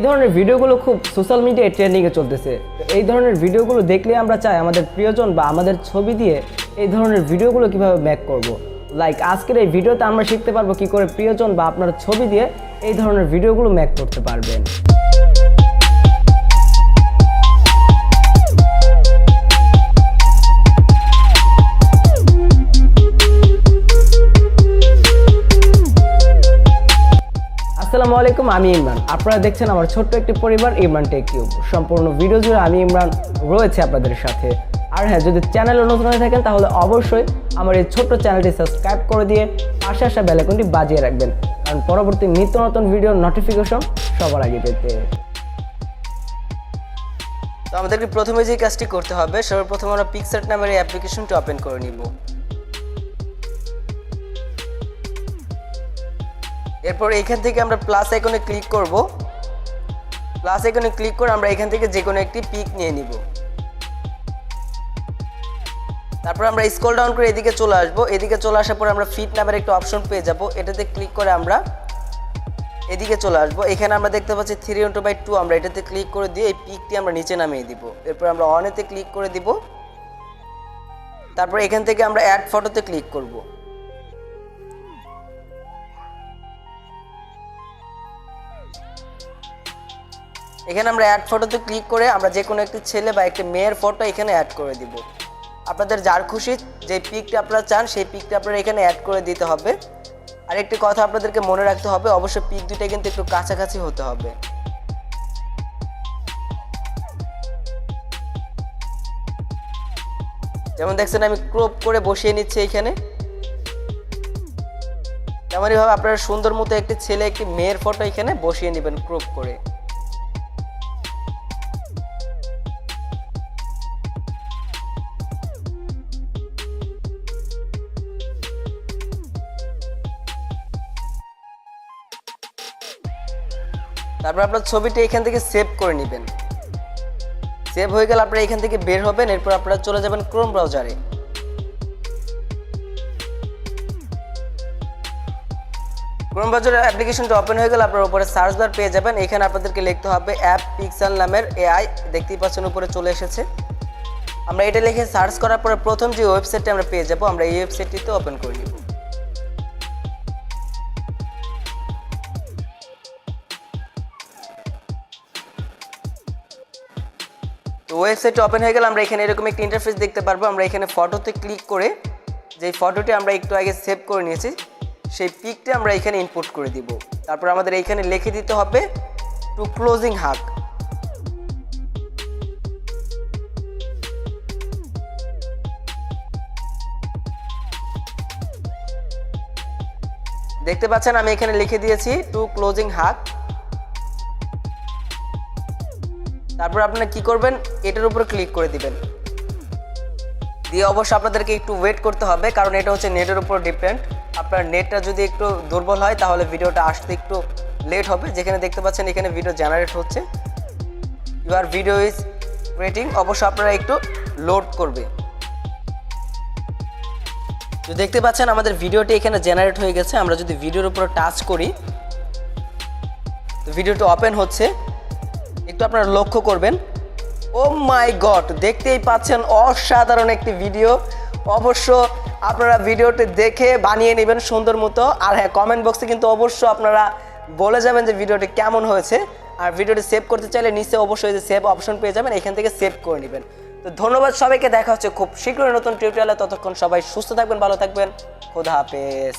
এই ধরনের ভিডিওগুলো খুব সোশ্যাল মিডিয়ায় ট্রেন্ডিংয়ে চলতেছে এই ধরনের ভিডিওগুলো দেখলে আমরা চাই আমাদের প্রিয়জন বা আমাদের ছবি দিয়ে এই ধরনের ভিডিওগুলো কীভাবে ম্যাক করব। লাইক আজকের এই ভিডিওতে আমরা শিখতে পারব কি করে প্রিয়জন বা আপনার ছবি দিয়ে এই ধরনের ভিডিওগুলো ম্যাক করতে পারবেন আসসালামু আলাইকুম, আমি ইমরান। আপনারা দেখছেন আমার ছোট্ট একটি পরিবার, ইমরান টেক টিউব সম্পূর্ণ ভিডিও জুড়ে আমি ইমরান রয়েছে আপনাদের সাথে। আর হ্যাঁ যদি চ্যানেলে নতুন হয়ে থাকেন, তাহলে অবশ্যই আমার এই ছোট্ট চ্যানেলটি সাবস্ক্রাইব করে দিয়ে পাশে আসা বেলাইকনটি বাজিয়ে রাখবেন। কারণ পরবর্তী নিত্য নতুন ভিডিওর নোটিফিকেশন সবার আগে পেতে। তো আমাদেরকে প্রথমে যে কাজটি করতে হবে, সর্বপ্রথম আমরা পিকসার্ট নামের এই অ্যাপ্লিকেশনটি ওপেন করে নিব। এরপর এখান থেকে আমরা প্লাস আইকনে ক্লিক করব। প্লাস আইকনে ক্লিক করে আমরা এখান থেকে যে কোনো একটি পিক নিয়ে নিব। তারপর আমরা স্ক্রল ডাউন করে এদিকে চলে আসব। এদিকে চলে আসার পর আমরা ফিট নামের একটা অপশন পেয়ে যাব। এটাতে ক্লিক করে আমরা এদিকে চলে আসব। এখানে আমরা দেখতে পাচ্ছি থ্রি ইন্টু বাই টু আমরা এটাতে ক্লিক করে দিয়ে এই পিকটি আমরা নিচে নামিয়ে দিব। এরপর আমরা অনেতে ক্লিক করে দিব। তারপর এখান থেকে আমরা অ্যাড ফটোতে ক্লিক করব। এখানে আমরা অ্যাড ফটোতে ক্লিক করে আমরা যে কোনো একটি ছেলে বা একটি মেয়ের ফটো এখানে অ্যাড করে দিব। আপনাদের যার খুশি যে পিকটা আপনারা চান, সেই পিকটা আপনারা এখানে অ্যাড করে দিতে হবে। আর একটি কথা আপনাদেরকে মনে রাখতে হবে, অবশ্যই পিক দুইটা কিন্তু একটু কাছাকাছি হতে হবে। যেমন দেখছেন আমি ক্রপ করে বসিয়ে নিচ্ছি এখানে। তেমনই ভাবে আপনারা সুন্দর মতো একটি ছেলে, একটি মেয়ের ফটো এখানে বসিয়ে নেবেন ক্রপ করে। তারপর আপনার ছবিটি এখান থেকে সেভ করে নেবেন। সেভ হয়ে গেলে আপনারা এখান থেকে বের হবেন, এরপর আপনারা চলে যাবেন ক্রোম ব্রাউজারে ক্রোম ব্রাউজার অ্যাপ্লিকেশনটা ওপেন হয়ে গেলে আপনার উপরে সার্চ বার পেয়ে যাবেন। এখানে আপনাদেরকে লিখতে হবে অ্যাপ পিক্সেল নামের এআই দেখতেই পাচ্ছেন উপরে চলে এসেছে। আমরা এটা লিখে সার্চ করার পরে প্রথম যে ওয়েবসাইটটা আমরা পেয়ে যাব, আমরা এই ওয়েবসাইটটিতে ওপেন করে নিব। তো ওয়েবসাইটটা ওপেন হয়ে গেলে আমরা এখানে এরকম একটা ইন্টারফেস দেখতে পারব। আমরা এখানে ফটোতে ক্লিক করে যে ফটোটি আমরা একটু আগে সেভ করে নিয়েছি, সেই পিকটা আমরা এখানে ইনপুট করে দিব। তারপর আমাদের এইখানে লিখে দিতে হবে টু ক্লোজিং হাক দেখতে পাচ্ছেন আমি এখানে লিখে দিয়েছি টু ক্লোজিং হাক তারপর আপনারা কি করবেন? এটার উপর ক্লিক করে দিবেন। দিয়ে অবশ্য আপনাদেরকে একটু ওয়েট করতে হবে, কারণ এটা হচ্ছে নেটের উপর ডিপেন্ড আপনার নেটটা যদি একটু দুর্বল হয়, তাহলে ভিডিওটা আসতে একটু লেট হবে। যেখানে দেখতে পাচ্ছেন, এখানে ভিডিও জেনারেট হচ্ছে। ইউর ভিডিও ইজ ওয়েটিং অবশ্য আপনারা একটু লোড করবে। তো দেখতে পাচ্ছেন, আমাদের ভিডিওটি এখানে জেনারেট হয়ে গেছে। আমরা যদি ভিডিওর উপর টাচ করি, তো ভিডিওটি ওপেন হচ্ছে। একটু আপনারা লক্ষ্য করবেন। ও মাই গড, দেখতেই পাচ্ছেন অসাধারণ একটি ভিডিও। অবশ্য আপনারা ভিডিওটি দেখে বানিয়ে নেবেন সুন্দর মতো। আর হ্যাঁ কমেন্ট বক্সে কিন্তু অবশ্য আপনারা বলে যাবেন যে ভিডিওটি কেমন হয়েছে। আর ভিডিওটি সেভ করতে চাইলে নিচে অবশ্যই যে সেভ অপশন পেয়ে যাবেন, এখান থেকে সেভ করে নেবেন। তো ধন্যবাদ সবাইকে, দেখা হচ্ছে খুব শীঘ্রই নতুন টিউটোরিয়ালে ততক্ষণ সবাই সুস্থ থাকবেন, ভালো থাকবেন। খোদা হাফেজ।